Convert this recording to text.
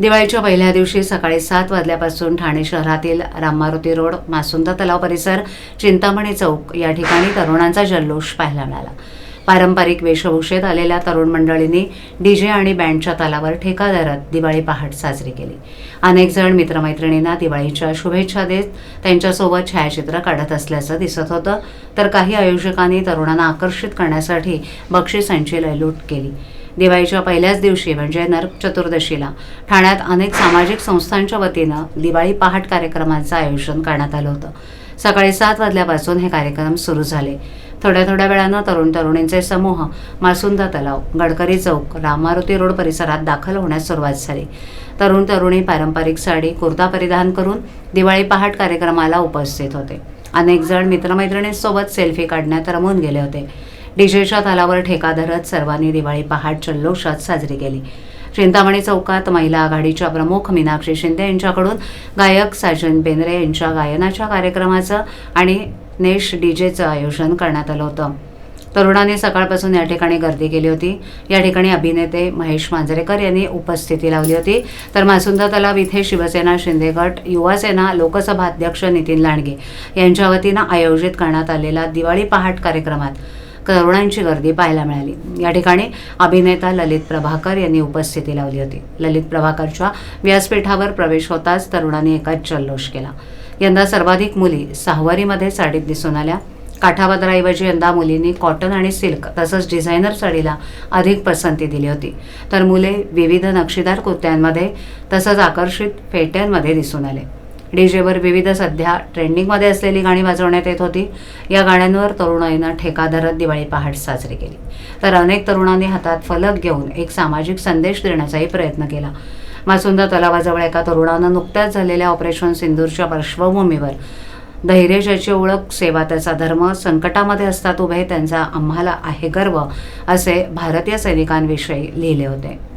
दिवाळीच्या पहिल्या दिवशी सकाळी सात वाजल्यापासून ठाणे शहरातील राममारुती रोड मासुंदा तलाव परिसर चिंतामणी चौक या ठिकाणी तरुणांचा जल्लोष पाहायला मिळाला. पारंपरिक वेशभूषेत आलेल्या तरुण मंडळींनी डीजे आणि बँडच्या तालावर ठेका धरत दिवाळी पहाट साजरी केली. अनेक जण मित्रमैत्रिणींना दिवाळीच्या शुभेच्छा देत त्यांच्यासोबत छायाचित्र काढत असल्याचं दिसत होतं तर काही आयोजकांनी तरुणांना आकर्षित करण्यासाठी बक्षिसांची लयलूट केली. दिवाळीच्या पहिल्याच दिवशी म्हणजे नरक चतुर्दशीला ठाण्यात अनेक सामाजिक संस्थांच्या वतीनं दिवाळी पहाट कार्यक्रमाचं आयोजन करण्यात आलं होतं. सकाळी सात वाजल्यापासून हे कार्यक्रम सुरू झाले. थोड्या थोड्या वेळानं तरुण तरुणींचे समूह मासुंदा तलाव गडकरी चौक रामारुती रोड परिसरात दाखल होण्यास सुरुवात झाली. तरुण तरुणी पारंपरिक साडी कुर्ता परिधान करून दिवाळी पहाट कार्यक्रमाला उपस्थित होते. अनेक जण मित्रमैत्रिणींसोबत सेल्फी काढण्यात रमून गेले होते. डीजेच्या तालावर ठेका धरत सर्वांनी दिवाळी पहाट जल्लोषात साजरी केली. चिंतामणी चौकात महिला आघाडीच्या प्रमुख मीनाक्षी शिंदे यांच्याकडून गायक साजन बेंद्रे यांच्या गायनाच्या कार्यक्रमाचं आणि नेश डीजेचं आयोजन करण्यात आलं होतं. तरुणांनी सकाळपासून या ठिकाणी गर्दी केली होती. या ठिकाणी अभिनेते महेश मांजरेकर यांनी उपस्थिती लावली होती. तर मासुंदा तलाव इथे शिवसेना शिंदे गट युवासेना लोकसभा अध्यक्ष नितीन लांडगे यांच्या वतीनं आयोजित करण्यात आलेला दिवाळी पहाट कार्यक्रमात तरुणांची गर्दी पाहायला मिळाली. या ठिकाणी अभिनेता ललित प्रभाकर यांनी उपस्थिती लावली होती. ललित प्रभाकरच्या व्यासपीठावर प्रवेश होताच तरुणांनी एकाच जल्लोष केला. यंदा सर्वाधिक मुली सहावारीमध्ये साडीत दिसून आल्या. काठापदराऐवजी यंदा मुलींनी कॉटन आणि सिल्क तसंच डिझायनर साडीला अधिक पसंती दिली होती. तर मुले विविध नक्षीदार कुर्त्यांमध्ये तसंच आकर्षित फेट्यांमध्ये दिसून आले. डीजेवर विविध सध्या ट्रेंडिंगमध्ये असलेली गाणी वाजवण्यात येत होती. या गाण्यांवर तरुणाईनं ठेका धरत दिवाळी पहाट साजरी केली. तर अनेक तरुणांनी हातात फलक घेऊन एक सामाजिक संदेश देण्याचाही प्रयत्न केला. मासुंदा तलावाजवळ एका तरुणानं नुकत्याच झालेल्या ऑपरेशन सिंदूरच्या पार्श्वभूमीवर धैर्य ज्याची ओळख सेवा त्याचा धर्म संकटामध्ये असतात उभे त्यांचा आम्हाला आहे गर्व असे भारतीय सैनिकांविषयी लिहिले होते.